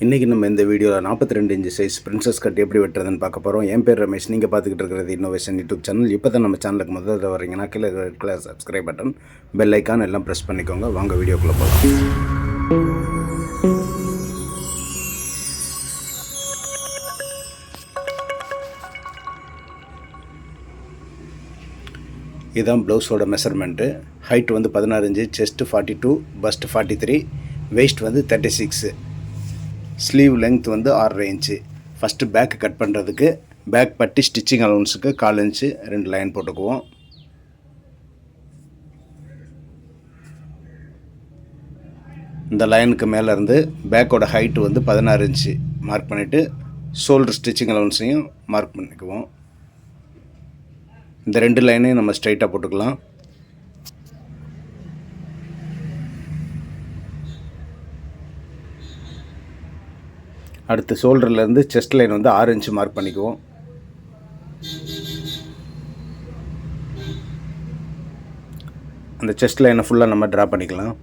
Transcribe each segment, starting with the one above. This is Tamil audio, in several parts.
இன்றைக்கி நம்ம இந்த வீடியோவில் நாற்பத்தி ரெண்டு இன்ச்சு சைஸ் பிரின்சஸ் கட் எப்படி வெட்டுறதுன்னு பார்க்க போகிறோம் என் பேர் ரமேஷ். நீங்கள் பார்த்துக்கிட்டு இருக்கிறது இன்னோவேஷன் யூடியூப் சேனல் இப்போ தான் நம்ம சேனலுக்கு முதல்ல வரீங்கன்னா கீழே இருக்கிற சப்ஸ்கிரைப் பட்டன் பெல் ஐக்கான் எல்லாம் ப்ரெஸ் பண்ணிக்கோங்க. வாங்க வீடியோக்குள்ளே போகலாம் இதுதான் ப்ளவுஸோட மெஷர்மெண்ட்டு ஹைட் வந்து பதினாறு inch chest forty two bust forty three waist வந்து தேர்ட்டி சிக்ஸு ஸ்லீவ் லென்த் வந்து ஆறரை இன்ச்சு ஃபஸ்ட்டு பேக் கட் பண்ணுறதுக்கு பேக் பட்டி ஸ்டிச்சிங் அலவுன்ஸுக்கு கால் இன்ச்சு ரெண்டு லைன் போட்டுக்குவோம். இந்த லைனுக்கு மேலே இருந்து பேக்கோட ஹைட்டு வந்து பதினாறு இன்ச்சு மார்க் பண்ணிவிட்டு ஷோல்டர் ஸ்டிச்சிங் அலவுன்ஸையும் மார்க் பண்ணிக்குவோம். இந்த ரெண்டு லைனையும் நம்ம ஸ்ட்ரைட்டாக போட்டுக்கலாம். அடுத்து ஷோல்டர்லேருந்து செஸ்ட் லைன் வந்து ஆறு இன்ச்சு மார்க் பண்ணிக்குவோம். அந்த செஸ்ட் லைனை ஃபுல்லாக நம்ம ட்ரா பண்ணிக்கலாம்.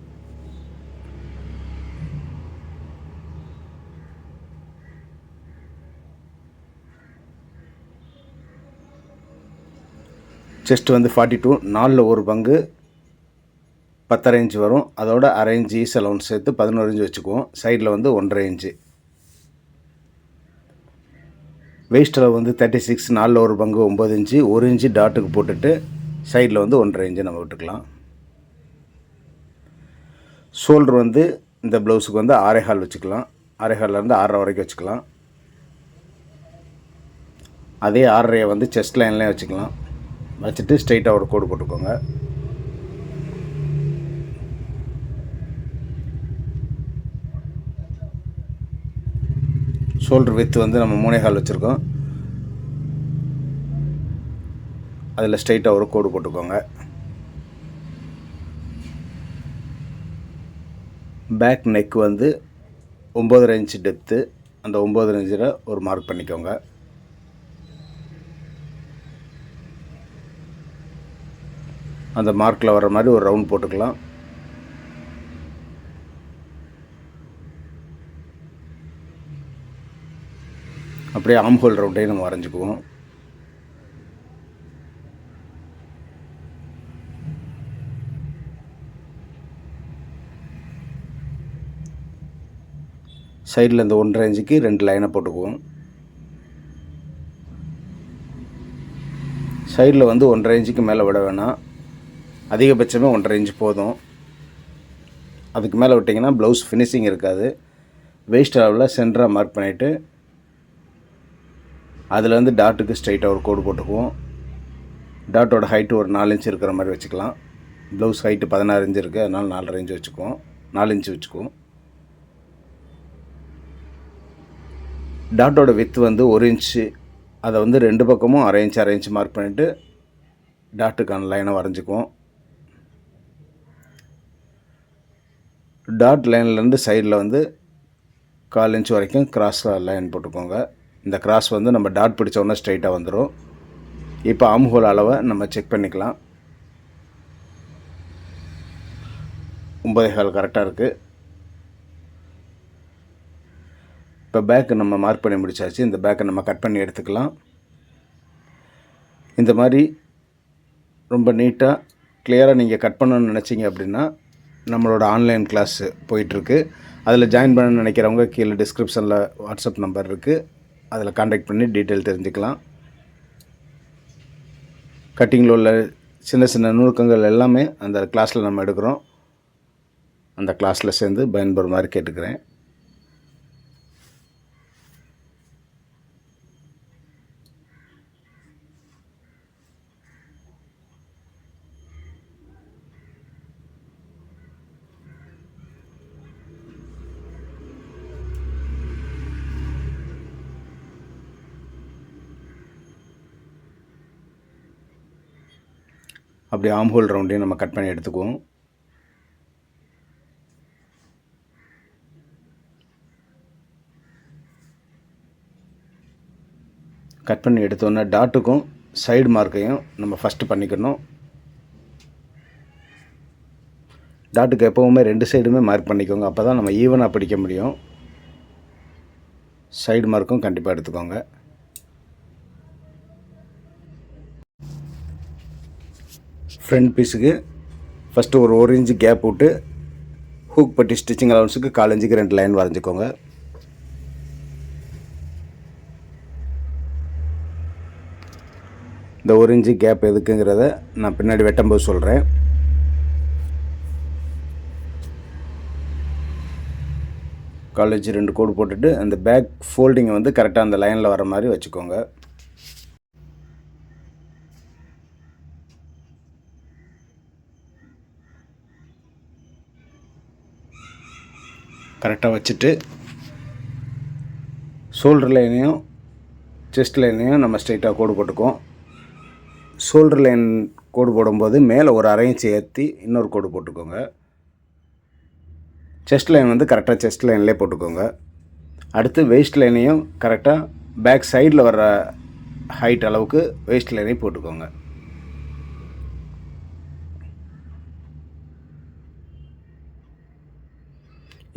செஸ்ட் வந்து ஃபார்ட்டி டூ நாலில் ஒரு பங்கு பத்தரை இன்ச்சு வரும். அதோட அரை இன்ச்சு ஈஸ் அலவுன்ஸ் சேர்த்து பதினோரு இன்ச்சு வச்சுக்குவோம். சைடில் வந்து ஒன்றரை இன்ச்சு வேஸ்ட் அளவு வந்து தேர்ட்டி சிக்ஸ் நாலில் ஒரு பங்கு ஒம்பது இன்ச்சு ஒரு இன்ச்சு டாட்டுக்கு போட்டுட்டு சைடில் வந்து ஒன்றரை இன்ச்சு நம்ம விட்டுக்கலாம். ஷோல்டர் வந்து இந்த ப்ளவுஸுக்கு வந்து ஆரே ஹால் வச்சுக்கலாம். ஆரே ஹால்லேருந்து ஆறரை வரைக்கும் வச்சுக்கலாம். அதே ஆறரையை வந்து செஸ்ட் லைன்லேயே வச்சுக்கலாம். வச்சுட்டு ஸ்ட்ரைட்டாக ஒரு கோடு போட்டுக்கோங்க. ஷோல்டர் வித்து வந்து நம்ம மூணே கால் வச்சுருக்கோம். அதில் ஸ்ட்ரைட்டாக ஒரு கோடு போட்டுக்கோங்க. பேக் நெக் வந்து ஒம்பதரை இன்ச்சு டெப்த்து அந்த ஒம்பதரை இன்ச்சில் ஒரு மார்க் பண்ணிக்கோங்க. அந்த மார்க்கில் வர மாதிரி ஒரு ரவுண்ட் போட்டுக்கலாம். அப்படியே ஆம்ஹோல் ரவுண்டையும் நம்ம வரைஞ்சிக்குவோம். சைடில் இந்த ஒன்றரை இன்ச்சுக்கு ரெண்டு லைனை போட்டுக்குவோம். சைடில் வந்து ஒன்றரை இன்ச்சுக்கு மேலே விட வேணாம். அதிகபட்சமே ஒன்றரை இன்ச்சு போதும். அதுக்கு மேலே விட்டிங்கன்னா ப்ளவுஸ் ஃபினிஷிங் இருக்காது. வேஸ்ட் அளவில் சென்டராக மார்க் பண்ணிவிட்டு அதில் வந்து டாட்டுக்கு ஸ்ட்ரைட்டாக ஒரு கோடு போட்டுக்குவோம். டாட்டோட ஹைட்டு ஒரு நாலு இன்ச்சு இருக்கிற மாதிரி வச்சுக்கலாம். ப்ளவுஸ் ஹைட்டு பதினாறு இன்ச்சு இருக்குது அதனால் நாலரை இன்ச்சு வச்சுக்குவோம். நாலு இன்ச்சு வச்சுக்குவோம். டாட்டோட வித்து வந்து ஒரு இன்ச்சு அதை வந்து ரெண்டு பக்கமும் அரை இன்ச்சு அரை இன்ச்சு மார்க் பண்ணிவிட்டு டாட்டுக்கான லைனை வரைஞ்சிக்குவோம். டாட் லைன்லேருந்து சைடில் வந்து கால் இன்ச் வரைக்கும் கிராஸ் லைன் போட்டுக்கோங்க. இந்த கிராஸ் வந்து நம்ம டாட் பிடிச்ச ஸ்ட்ரைட்டாக வந்துடும் இப்போ ஆம்ஹோல் அளவை நம்ம செக் பண்ணிக்கலாம். ஒம்பதே கால் கரெக்டாக இருக்குது இப்போ பேக்கு நம்ம மார்க் பண்ணி முடிச்சாச்சு. இந்த பேக்கை நம்ம கட் பண்ணி எடுத்துக்கலாம். இந்த மாதிரி ரொம்ப நீட்டாக கிளியராக நீங்கள் கட் பண்ணணும்னு நினச்சிங்க அப்படின்னா நம்மளோட ஆன்லைன் கிளாஸ் போயிட்டுருக்கு அதில் ஜாயின் பண்ண நினைக்கிறவங்க கீழே டிஸ்கிரிப்ஷனில் வாட்ஸ்அப் நம்பர் இருக்குது அதில் காண்டாக்ட் பண்ணி டீட்டெயில் தெரிஞ்சுக்கலாம். கட்டிங்கில் உள்ள சின்ன சின்ன நுணுக்கங்கள் எல்லாமே அந்த கிளாஸில் நம்ம எடுக்கிறோம். அந்த கிளாஸில் சேர்ந்து பயன்பெறுமாறு மாதிரி கேட்டுக்கிறேன். அப்படி ஆம்ஹோல் ரவுண்டையும் நம்ம கட் பண்ணி எடுத்துக்குவோம். கட் பண்ணி எடுத்தோன்னா டாட்டுக்கும் சைடு மார்க்கையும் நம்ம ஃபஸ்ட்டு பண்ணிக்கணும். டாட்டுக்கு எப்போவுமே ரெண்டு சைடுமே மார்க் பண்ணிக்கோங்க. அப்போ தான் நம்ம ஈவனாக பிடிக்க முடியும். சைடு மார்க்கும் கண்டிப்பாக எடுத்துக்கோங்க. ஃப்ரண்ட் பீஸுக்கு ஃபஸ்ட்டு ஒரு ஒரு இன்ச்சு கேப் விட்டு ஹூக் பட்டி ஸ்டிச்சிங் அலவன்ஸுக்கு கால் இன்ச்சுக்கு ரெண்டு லைன் வரைஞ்சிக்கோங்க. இந்த ஒரு இன்ச்சு கேப் எதுக்குங்கிறத நான் பின்னாடி வெட்டும்போது சொல்கிறேன் காலேஜ் ரெண்டு கோடு போட்டுட்டு அந்த பேக் ஃபோல்டிங்கை வந்து கரெக்டாக அந்த லைனில் வர மாதிரி வச்சுக்கோங்க. கரெக்டாக வச்சுட்டு ஷோல்டர் லைனையும் செஸ்ட் லைனையும் நம்ம ஸ்ட்ரைட்டாக கோடு போட்டுக்குவோம். ஷோல்டர் லைன் கோடு போடும்போது மேலே ஒரு அரை இன்ச் ஏற்றி இன்னொரு கோடு போட்டுக்கோங்க. செஸ்ட் லைன் வந்து கரெக்டாக செஸ்ட் லைன்லேயே போட்டுக்கோங்க. அடுத்து வெயிஸ்ட் லைனையும் கரெக்டாக பேக் சைடில் வர்ற ஹைட் அளவுக்கு வெயிஸ்ட் லைனையும் போட்டுக்கோங்க.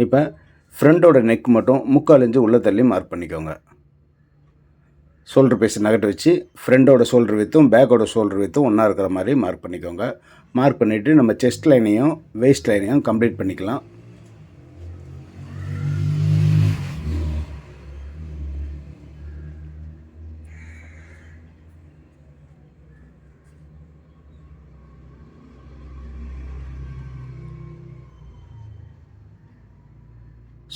இப்போ ஃப்ரண்டோட நெக் மட்டும் முக்கால் இன்ச்சு உள்ளே தள்ளி மார்க் பண்ணிக்கோங்க. ஷோல்டர் பீஸ் நகட்டு வச்சு ஃப்ரண்டோட ஷோல்டர் வித்தும் பேக்கோட ஷோல்டர் வித்தும் ஒன்றா இருக்கிற மாதிரி மார்க் பண்ணிக்கோங்க. மார்க் பண்ணிவிட்டு நம்ம செஸ்ட் லைனையும் வேஸ்ட் லைனையும் கம்ப்ளீட் பண்ணிக்கலாம்.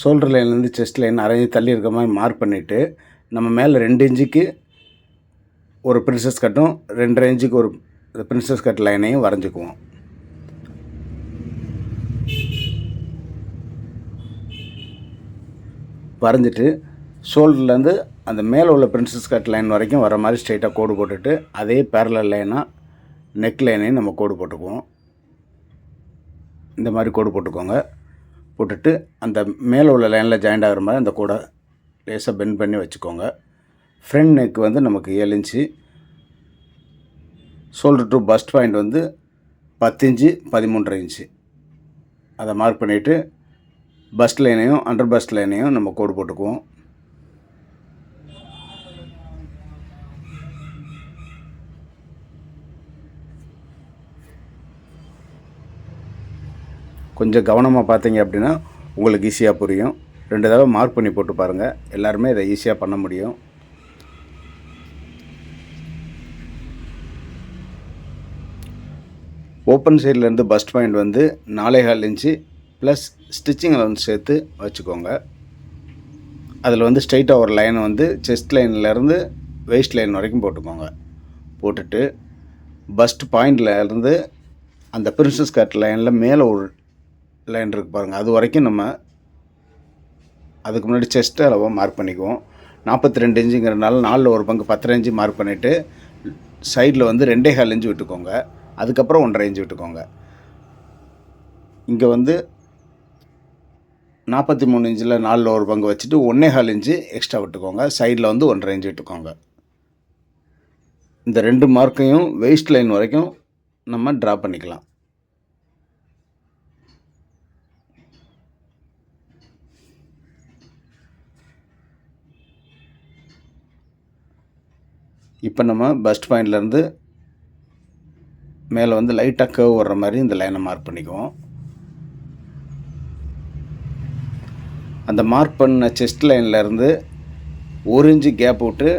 ஷோல்டர் லைன்லேருந்து செஸ்ட் லைன் அரைஞ்சி தள்ளி இருக்க மாதிரி மார்க் பண்ணிவிட்டு நம்ம மேலே ரெண்டு இன்ச்சுக்கு ஒரு பிரின்சஸ் கட்டும் ரெண்டரை இன்ச்சுக்கு ஒரு பிரின்சஸ் கட் லைனையும் வரைஞ்சிக்குவோம். வரைஞ்சிட்டு ஷோல்டர்லேருந்து அந்த மேலே உள்ள பிரின்சஸ் கட் லைன் வரைக்கும் வர மாதிரி ஸ்ட்ரைட்டாக கோடு போட்டுட்டு அதே பேரலல் லைனாக நெக் லைனையும் நம்ம கோடு போட்டுக்குவோம். இந்த மாதிரி கோடு போட்டுக்கோங்க. போட்டுட்டு அந்த மேலே உள்ள லைனில் ஜாயிண்ட் ஆகிற மாதிரி அந்த கூடை லேசாக பெண்ட் பண்ணி வச்சுக்கோங்க. ஃப்ரண்ட் நெக் வந்து நமக்கு ஏழு inch shoulder to bust point வந்து பத்து பதிமூன்றரை இன்ச்சு அதை மார்க் பண்ணிவிட்டு பஸ்ட் லைனையும் அண்டர் பஸ்ட் லைனையும் நம்ம கோடு போட்டுக்குவோம். கொஞ்சம் கவனமாக பார்த்தீங்க அப்படின்னா உங்களுக்கு ஈஸியாக புரியும். ரெண்டு தடவை மார்க் பண்ணி போட்டு பாருங்கள் எல்லாருமே இதை ஈஸியாக பண்ண முடியும். ஓப்பன் சைட்லேருந்து பஸ்ட் பாயிண்ட் வந்து நாலே கால் இன்ச்சு ப்ளஸ் ஸ்டிச்சிங் அலவன்ஸ் சேர்த்து வச்சுக்கோங்க. அதில் வந்து ஸ்ட்ரைட்டாக ஒரு லைன் வந்து செஸ்ட் லைன்லேருந்து வெயிஸ்ட் லைன் வரைக்கும் போட்டுக்கோங்க. போட்டுட்டு பஸ்ட் பாயிண்ட்லேருந்து அந்த பிரின்சஸ் கட் லைனில் மேலே ஒரு லைன் இருக்குது பாருங்கள் அது வரைக்கும் நம்ம அதுக்கு முன்னாடி செஸ்ட் அளவாக மார்க் பண்ணிக்குவோம். நாற்பத்தி ரெண்டு இன்ச்சுங்கிறனால நாலில் ஒரு பங்கு பத்தரை இன்ச்சு மார்க் பண்ணிவிட்டு சைடில் வந்து ரெண்டே கால் இன்ச்சு விட்டுக்கோங்க. அதுக்கப்புறம் ஒன்றரை இன்ச்சு விட்டுக்கோங்க. இங்கே வந்து நாற்பத்தி மூணு இன்ச்சில் நாலில் ஒரு பங்கு வச்சுட்டு ஒன்றே கால் இன்ச்சு எக்ஸ்ட்ரா விட்டுக்கோங்க. சைடில் வந்து ஒன்றரை இன்ச்சு விட்டுக்கோங்க. இந்த ரெண்டு மார்க்கையும் வெயிஸ்ட் லைன் வரைக்கும் நம்ம ட்ரா பண்ணிக்கலாம். இப்போ நம்ம பஸ்ட் பாயிண்ட்லேருந்து மேலே வந்து லைட்டாக கேர்வ் வர்ற மாதிரி இந்த லைனை மார்க் பண்ணிக்குவோம். அந்த மார்க் பண்ண செஸ்ட் லைன்லேருந்து ஒரு இன்ச்சு கேப் விட்டு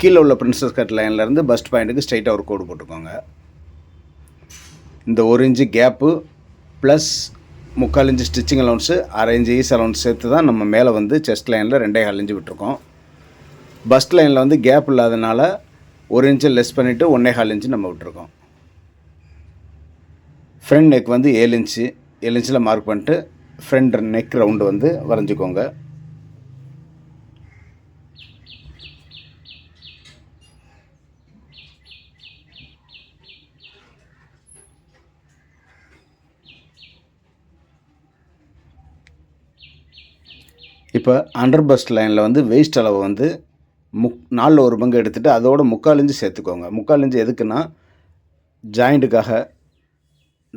கீழே உள்ள பிரின்சஸ் கட் லைன்லேருந்து பஸ்ட் பாயிண்ட்டுக்கு ஸ்ட்ரைட்டாக ஒரு கோடு போட்டுக்கோங்க. இந்த ஒரு இன்ச்சு கேப்பு ப்ளஸ் முக்கால் இன்ச்சு ஸ்டிச்சிங் அலவுன்ஸு அரை இன்ச்சு ஈஸ் அலவுன்ஸ் சேர்த்து தான் நம்ம மேலே வந்து செஸ்ட் லைனில் ரெண்டே கால் இன்ச்சு விட்டுருக்கோம். பஸ்ட் லைனில் வந்து கேப் இல்லாதனால ஒரு இன்ச்சு லெஸ் பண்ணிவிட்டு ஒன்றே கால் இன்ச்சு நம்ம விட்டுருக்கோம். ஃப்ரண்ட் நெக் வந்து ஏழு இன்ச்சு ஏழு இன்ச்சில் மார்க் பண்ணிட்டு ஃப்ரண்ட் நெக் ரவுண்டு வந்து வரைஞ்சிக்கோங்க. இப்போ அண்டர் பஸ்ட் லைனில் வந்து வெயிஸ்ட் அளவு வந்து முக் நாலில் ஒரு பங்கு எடுத்துகிட்டு அதோட முக்கால் இன்ச்சு சேர்த்துக்கோங்க. முக்கால் இன்ச்சு எதுக்குன்னா ஜாயிண்ட்டுக்காக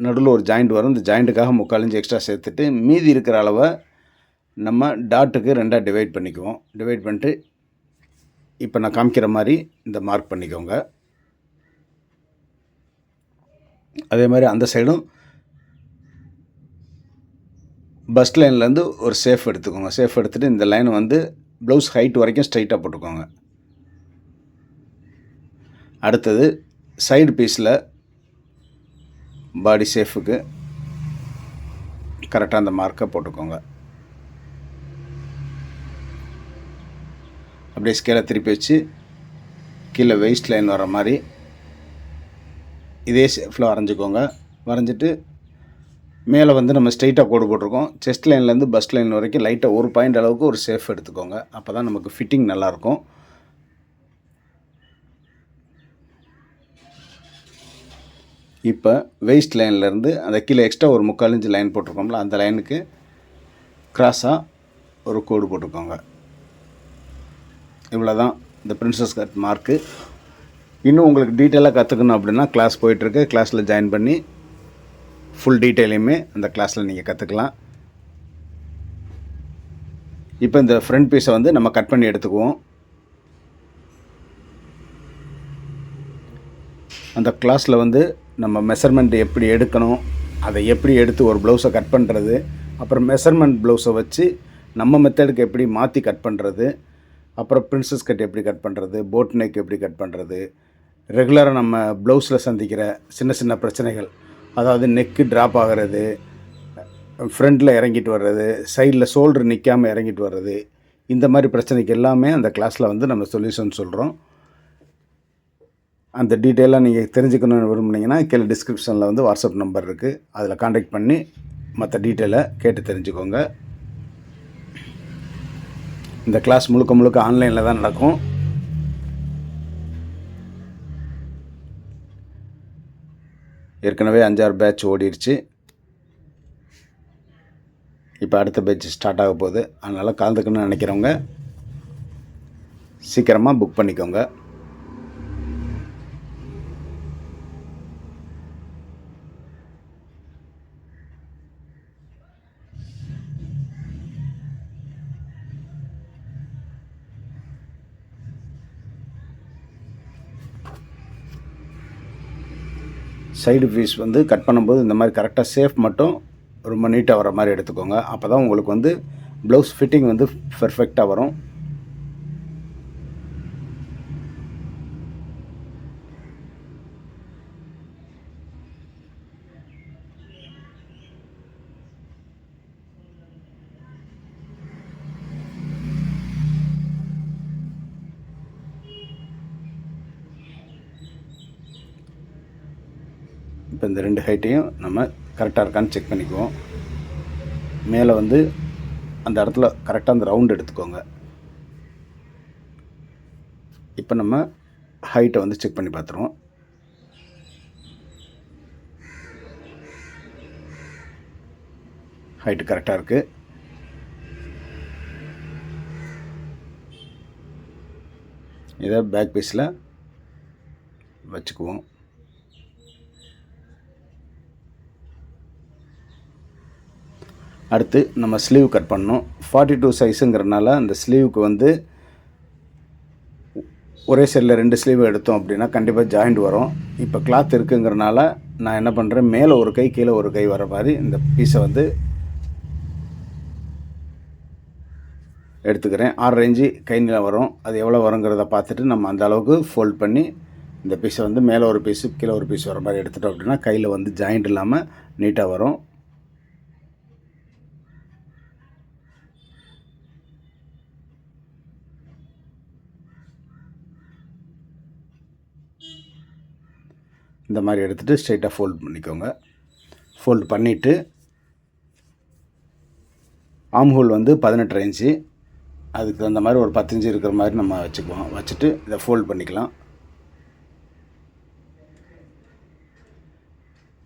நடுவில் ஒரு ஜாயிண்ட் வரும். இந்த ஜாயிண்ட்டுக்காக முக்கால் இன்ச் எக்ஸ்ட்ரா சேர்த்துட்டு மீதி இருக்கிற அளவை நம்ம டாட்டுக்கு ரெண்டாக டிவைட் பண்ணிக்குவோம். டிவைட் பண்ணிட்டு இப்போ நான் காமிக்கிற மாதிரி இந்த மார்க் பண்ணிக்கோங்க. அதே மாதிரி அந்த சைடும் பஸ் லைன்லேருந்து ஒரு சேஃப் எடுத்துக்கோங்க. சேஃப் எடுத்துகிட்டு இந்த லைன் வந்து ப்ளவுஸ் ஹைட் வரைக்கும் ஸ்ட்ரைட்டாக போட்டுக்கோங்க. அடுத்தது சைடு பீஸில் பாடி சேஃபுக்கு கரெக்டாக அந்த மார்க்கை போட்டுக்கோங்க. அப்படியே ஸ்கேலை திருப்பி வச்சு கீழே வெயிஸ்ட் லைன் வர மாதிரி இதே ஷேஃபில் வரைஞ்சிக்கோங்க. வரைஞ்சிட்டு மேலே வந்து நம்ம ஸ்ட்ரைட்டாக கோடு போட்டிருக்கோம். செஸ்ட் லைன்லேருந்து பஸ் லைன் வரைக்கும் லைட்டாக ஒரு பாயிண்ட் அளவுக்கு ஒரு சேஃப் எடுத்துக்கோங்க. அப்போ தான் நமக்கு ஃபிட்டிங் நல்லாயிருக்கும். இப்போ வெயிஸ்ட் லைன்லேருந்து அந்த கீழே எக்ஸ்ட்ரா ஒரு முக்கால் இன்ச்சு லைன் போட்டிருக்கோம்ல அந்த லைனுக்கு க்ராஸாக ஒரு கோடு போட்டுக்கோங்க இவ்வளோ தான் இந்த பிரின்சஸ் கட் மார்க்கு இன்னும் உங்களுக்கு டீட்டெயிலாக கற்றுக்கணும் அப்படின்னா கிளாஸ் போயிட்டுருக்கு கிளாஸில் ஜாயின் பண்ணி ஃபுல் டீட்டெயிலையுமே அந்த கிளாஸில் நீங்கள் கற்றுக்கலாம் இப்போ இந்த ஃப்ரண்ட் பீஸை வந்து நம்ம கட் பண்ணி எடுத்துக்குவோம். அந்த கிளாஸில் வந்து நம்ம மெஷர்மெண்ட் எப்படி எடுக்கணும் அதை எப்படி எடுத்து ஒரு ப்ளவுஸை கட் பண்ணுறது அப்புறம் மெஷர்மெண்ட் ப்ளவுஸை வச்சு நம்ம மெத்தடுக்கு எப்படி மாற்றி கட் பண்ணுறது அப்புறம் பிரின்சஸ் கட் எப்படி கட் பண்ணுறது போட் நெக் எப்படி கட் பண்ணுறது ரெகுலராக நம்ம ப்ளவுஸில் சந்திக்கிற சின்ன சின்ன பிரச்சனைகள் அதாவது நெக்கு ட்ராப் ஆகிறது ஃப்ரண்ட்டில் இறங்கிட்டு வர்றது சைடில் ஷோல்டர் நிற்காமல் இறங்கிட்டு வர்றது இந்த மாதிரி பிரச்சனைக்கு எல்லாமே அந்த கிளாஸில் வந்து நம்ம சொல்யூஷன் சொல்கிறோம் அந்த டீட்டெயிலாக நீங்கள் தெரிஞ்சுக்கணும்னு விரும்புனீங்கன்னா கீழே டிஸ்கிரிப்ஷனில் வந்து வாட்ஸ்அப் நம்பர் இருக்குது அதில் காண்டாக்ட் பண்ணி மற்ற டீட்டெயிலை கேட்டு தெரிஞ்சுக்கோங்க. இந்த கிளாஸ் முழுக்க முழுக்க ஆன்லைனில் தான் நடக்கும். ஏற்கனவே அஞ்சாறு பேட்ச் ஓடிடுச்சு இப்போ அடுத்த பேட்ச் ஸ்டார்ட் ஆக போகுது. அதனால் கலந்துக்கணும்னு நினைக்கிறவங்க சீக்கிரமாக புக் பண்ணிக்கோங்க. சைடு பீஸ் வந்து கட் பண்ணும்போது இந்த மாதிரி கரெக்டாக சேஃப் மட்டும் ரொம்ப நீட்டாக வர மாதிரி எடுத்துக்கோங்க. அப்போ தான் உங்களுக்கு வந்து ப்ளவுஸ் ஃபிட்டிங் வந்து பெர்ஃபெக்டாக வரும். ரெண்டு ஹைட்டையும் நம்ம கரெக்டாக இருக்கான்னு செக் பண்ணிக்குவோம். மேலே வந்து அந்த இடத்துல கரெக்டாக அந்த ரவுண்ட் எடுத்துக்கோங்க. இப்போ நம்ம ஹைட்டை வந்து செக் பண்ணி பார்த்துருவோம். ஹைட்டு கரெக்டாக இருக்குது இதை பேக் பீஸில் வச்சுக்குவோம். அடுத்து நம்ம ஸ்லீவ் கட் பண்ணோம் ஃபார்ட்டி டூ சைஸுங்கிறனால அந்த ஸ்லீவுக்கு வந்து ஒரே சைடில் ரெண்டு ஸ்லீவ் எடுத்தோம் அப்படின்னா கண்டிப்பாக ஜாயிண்ட் வரும். இப்போ கிளாத் இருக்குங்கிறனால நான் என்ன பண்ணுறேன் மேலே ஒரு கை கீழே ஒரு கை வர மாதிரி இந்த பீஸை வந்து எடுத்துக்கிறேன். ஆறு ரேஞ்சு கை நிலம் வரும். அது எவ்வளோ வருங்கிறத பார்த்துட்டு நம்ம அந்த அளவுக்கு ஃபோல்ட் பண்ணி இந்த பீஸை வந்து மேலே ஒரு பீஸு கீழே ஒரு பீஸ் வர மாதிரி எடுத்துட்டோம் அப்படின்னா கையில் வந்து ஜாயிண்ட் இல்லாமல் நீட்டாக வரும். இந்த மாதிரி எடுத்துகிட்டு ஸ்ட்ரைட்டாக ஃபோல்ட் பண்ணிக்கோங்க. ஃபோல்ட் பண்ணிவிட்டு ஆம் ஹோல் வந்து பதினெட்டு இன்ச்சு அதுக்கு தகுந்த மாதிரி ஒரு பத்து இருக்கிற மாதிரி நம்ம வச்சுக்குவோம். வச்சுட்டு இதை ஃபோல்ட் பண்ணிக்கலாம்.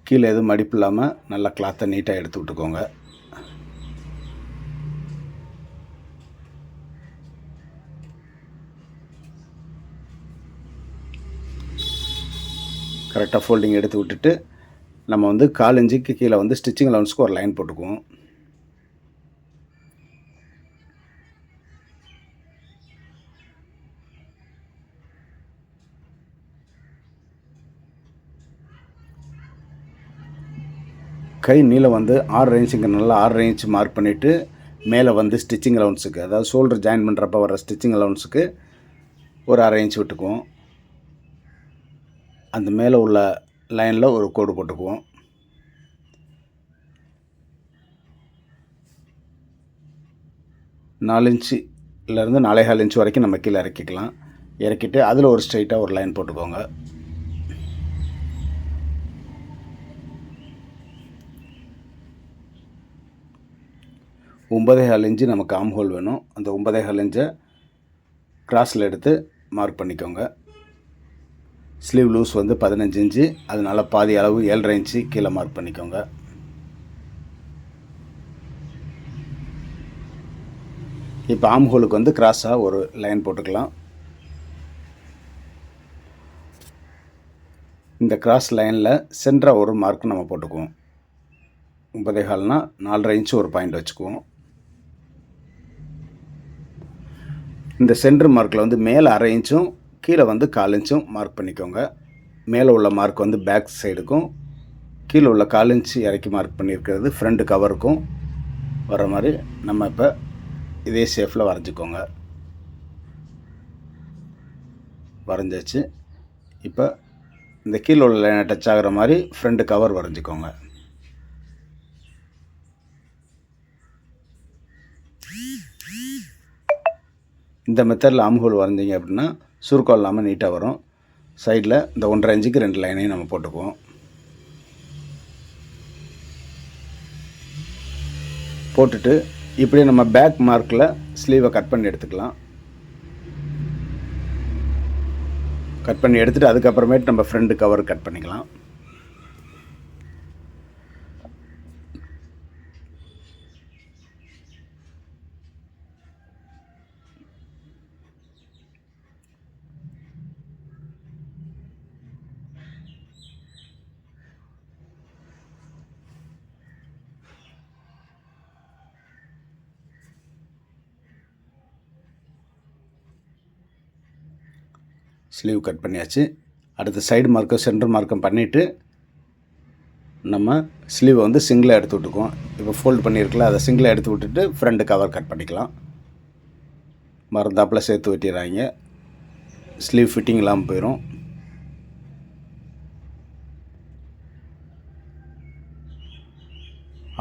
கீழே எதுவும் மடிப்பு இல்லாமல் நல்லா கிளாத்தை நீட்டாக எடுத்து விட்டுக்கோங்க. கரெக்டாக ஃபோல்டிங் எடுத்து விட்டுட்டு நம்ம வந்து கால் இன்ச்சுக்கு கீழே வந்து ஸ்டிச்சிங் அலவன்ஸ்க்கு ஒரு லைன் போட்டுக்குவோம். கை நீளம் வந்து ஆறு ரேஞ்சுங்க நல்லா ஆறு ரேஞ்ச் மார்க் பண்ணிவிட்டு மேலே வந்து ஸ்டிச்சிங் அலவுன்ஸுக்கு அதாவது ஷோல்டர் ஜாயின் பண்ணுறப்ப வர ஸ்டிச்சிங் அலவுன்ஸுக்கு ஒரு அரை இன்ச் விட்டுக்குவோம். அந்த மேலே உள்ள லைனில் ஒரு கோடு போட்டுக்குவோம். நாலு இன்ச்சுலேருந்து நாலே கால் இன்ச் வரைக்கும் நம்ம கீழே இறக்கிக்கலாம். இறக்கிட்டு அதில் ஒரு ஸ்ட்ரைட்டாக ஒரு லைன் போட்டுக்கோங்க. ஒன்பதே கால் இன்ச்சு நமக்கு ஆம்ஹோல் வேணும். அந்த ஒன்பதே கால் இன்ச்சை கிராஸில் எடுத்து மார்க் பண்ணிக்கோங்க. ஸ்லீவ் லூஸ் வந்து பதினஞ்சு இன்ச்சு. அதனால் பாதி அளவு ஏழரை இன்ச்சு கீழே மார்க் பண்ணிக்கோங்க. இப்போ ஆம் ஹோலுக்கு வந்து கிராஸாக ஒரு லைன் போட்டுக்கலாம். இந்த கிராஸ் லைனில் சென்டராக ஒரு மார்க் நம்ம போட்டுக்குவோம். ஒன்பதே கால்னா நாலரை இன்ச்சு ஒரு பாயிண்ட் வச்சுக்குவோம். இந்த சென்டர் மார்க்கில் வந்து மேலே அரை இன்ச்சும் கீழே வந்து கால் இன்ச்சும் மார்க் பண்ணிக்கோங்க. மேலே உள்ள மார்க் வந்து பேக் சைடுக்கும் கீழே உள்ள கால் இன்ச்சு இறக்கி மார்க் பண்ணியிருக்கிறது ஃப்ரண்ட் கவருக்கும் வர மாதிரி நம்ம இப்போ இதே ஷேஃபில் வரைஞ்சிக்கோங்க. வரைஞ்சாச்சு. இப்போ இந்த கீழே உள்ள லைனை டச் ஆகிற மாதிரி ஃப்ரண்ட் கவர் வரைஞ்சிக்கோங்க. இந்த மெத்தடில் ஆம்ஹோல் வரைஞ்சிங்க அப்படின்னா சுருக்கம் இல்லாமல் நீட்டாக வரும். சைடில் இந்த ஒன்றரை இன்ச்சுக்கு ரெண்டு லைனையும் நம்ம போட்டுக்குவோம். போட்டுட்டு இப்படி நம்ம பேக் மார்க்கில் ஸ்லீவை கட் பண்ணி எடுத்துக்கலாம். கட் பண்ணி எடுத்துகிட்டு அதுக்கப்புறமேட்டு நம்ம ஃப்ரண்ட் கவர் கட் பண்ணிக்கலாம். ஸ்லீவ் கட் பண்ணியாச்சு. அடுத்து சைடு மார்க்கம் சென்டர் மார்க்கம் பண்ணிவிட்டு நம்ம ஸ்லீவை வந்து சிங்கிளாக எடுத்து விட்டுக்குவோம். இப்போ ஃபோல்டு பண்ணியிருக்கல அதை சிங்கிளாக எடுத்து விட்டுட்டு ஃப்ரண்ட் கவர் கட் பண்ணிக்கலாம். மறந்தாப்பில் சேர்த்து வெட்டிடுறாங்க ஸ்லீவ் ஃபிட்டிங் இல்லாமல் போயிடும்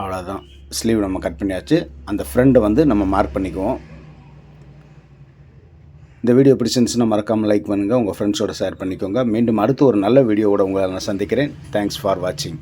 அவ்வளோதான் ஸ்லீவ் நம்ம கட் பண்ணியாச்சு. அந்த ஃப்ரண்ட்டை வந்து நம்ம மார்க் பண்ணிக்குவோம். இந்த வீடியோ பிடிச்சிருந்துச்சுன்னா மறக்காமல் லைக் பண்ணுங்கள் உங்கள் ஃப்ரெண்ட்ஸோட ஷேர் பண்ணிக்கோங்க. மீண்டும் அடுத்து ஒரு நல்ல வீடியோவோட உங்களை நான் சந்திக்கிறேன். தேங்க்ஸ் ஃபார் வாட்சிங்